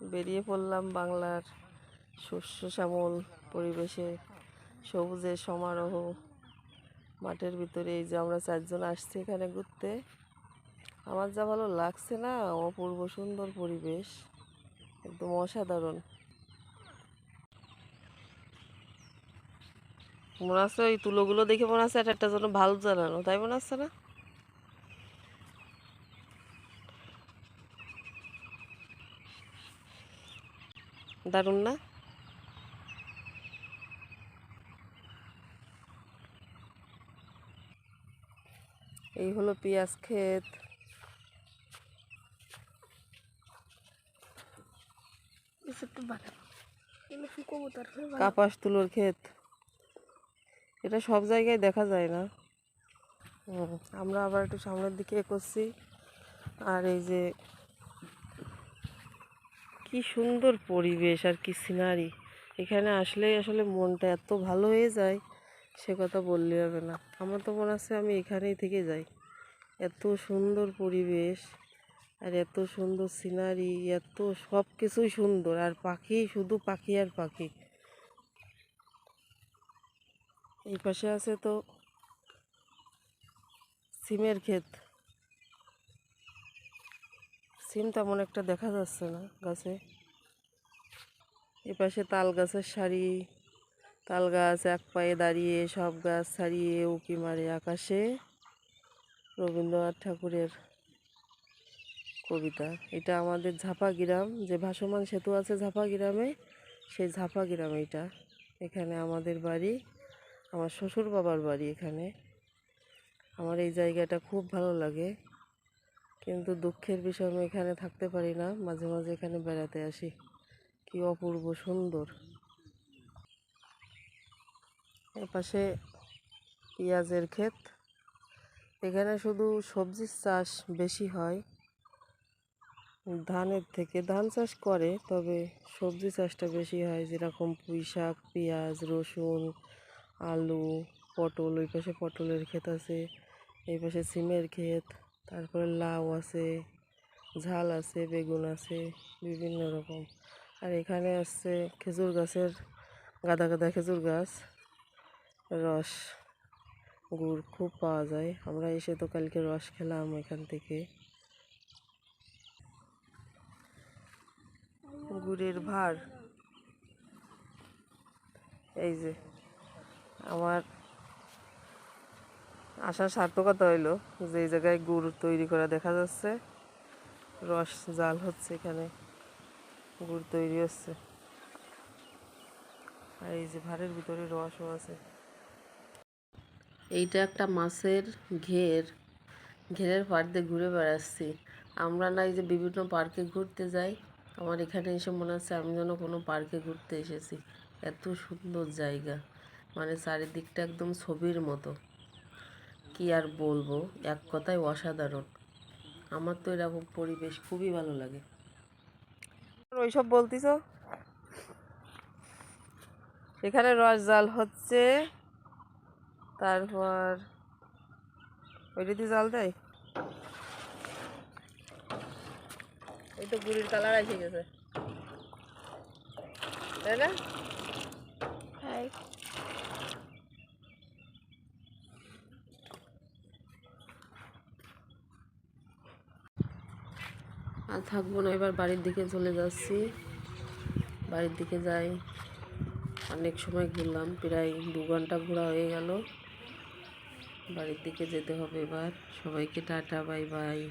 বেরিয়ে পড়লাম বাংলার শস্য শ্যামল পরিবেশে। সবুজের সমারোহ। মাঠের ভিতরে এই যে আমরা চারজন আসছি এখানে ঘুরতে। আমার যা ভালো লাগছে না, অপূর্ব সুন্দর পরিবেশ। একদম অসাধারণ। মনে আছে ওই তুলোগুলো দেখে মনে আছে একটা জন্য ভালো জানানো, তাই মনে আছে না? দারুণ না? এই হলো পেঁয়াজ ক্ষেত। কাপাস তুলোর ক্ষেত। এটা সব জায়গায় দেখা যায় না। আমরা আবার একটু সামনের দিকে করছি আর এই যে কি সুন্দর পরিবেশ আর কি সিনারি এখানে আসলেই আসলে মনটা এত ভালো হয়ে যায়, সে কথা বললে হবে না। আমার তো মনে আছে আমি এখানেই থেকে যাই। এত সুন্দর পরিবেশ আর এত সুন্দর সিনারি এত সব কিছুই সুন্দর। আর পাখি, শুধু পাখি আর পাখি। এই পাশে আছে তো সিমের ক্ষেত। সিম তেমন একটা দেখা যাচ্ছে না গাছে। এ পাশে তাল গাছের সারি, তাল গাছ এক পায়ে দাঁড়িয়ে, সব গাছ ছাড়িয়ে উকি মারে আকাশে। রবীন্দ্রনাথ ঠাকুরের কবিতা। এটা আমাদের ঝাপা গ্রাম, যে ভাসমান সেতু আছে ঝাপা গ্রামে, সেই ঝাপা গ্রাম এটা। এখানে আমাদের বাড়ি, আমার শ্বশুর বাবার বাড়ি এখানে। আমার এই জায়গাটা খুব ভালো লাগে। কিন্তু দুঃখের বিষয় আমি এখানে থাকতে পারি না। মাঝে মাঝে এখানে বেড়াতে আসি। কি অপূর্ব সুন্দর। এপাশে পেঁয়াজের ক্ষেত। এখানে শুধু সবজির চাষ বেশি হয়। ধানের থেকে ধান চাষ করে, তবে সবজি চাষটা বেশি হয়, যেরকম পুঁই শাক, পেঁয়াজ, রসুন, আলু, পটল, ওই পাশে পটলের ক্ষেত আছে, এই পাশে সিমের ক্ষেত। তারপরে লাউ আছে, ঝাল আছে, বেগুন আছে, বিভিন্ন রকম। আর এখানে আসছে খেজুর গাছের, গাদা গাদা খেজুর গাছ, রস, গুড় খুব পাওয়া যায়। আমরা এসে তো কালকে রস খেলাম এখান থেকে। গুড়ের ভার। এই যে, আমার আসার সার্থকতা হইল যে এই জায়গায় গুড় তৈরি করা দেখা যাচ্ছে। রস জাল হচ্ছে এখানে গুড় তৈরি হচ্ছে। আর এই যে ভারের ভিতরে রসও আছে। এইটা একটা মাছের ঘের। ঘেরের পাড় দিয়ে ঘুরে বেড়াচ্ছি। আমরা না এই যে বিভিন্ন পার্কে ঘুরতে যাই, আমার এখানে এসে মনে হচ্ছে আমি যেন কোনো পার্কে ঘুরতে এসেছি। এত সুন্দর জায়গা। মানে চারিদিকটা একদম ছবির মতো। কি আর বলব? এক কথায় অসাধারণ। আমার তো এরকম পরিবেশ খুবই ভালো লাগে। ওইসব বলতিস? এখানে রস জাল হচ্ছে, তারপর ওইটা দিয়ে জাল দেয়? এই তো গুড়ির কালার এসে গেছে। তাই না? আর থাকব না, এবার বাড়ির দিকে চলে যাচ্ছি। বাড়ির দিকে যাই। অনেক সময় ঘুরলাম, প্রায় দু ঘণ্টা ঘোরা হয়ে গেল। বাড়ির দিকে যেতে হবে এবার। সবাইকে টাটা, বাই বাই।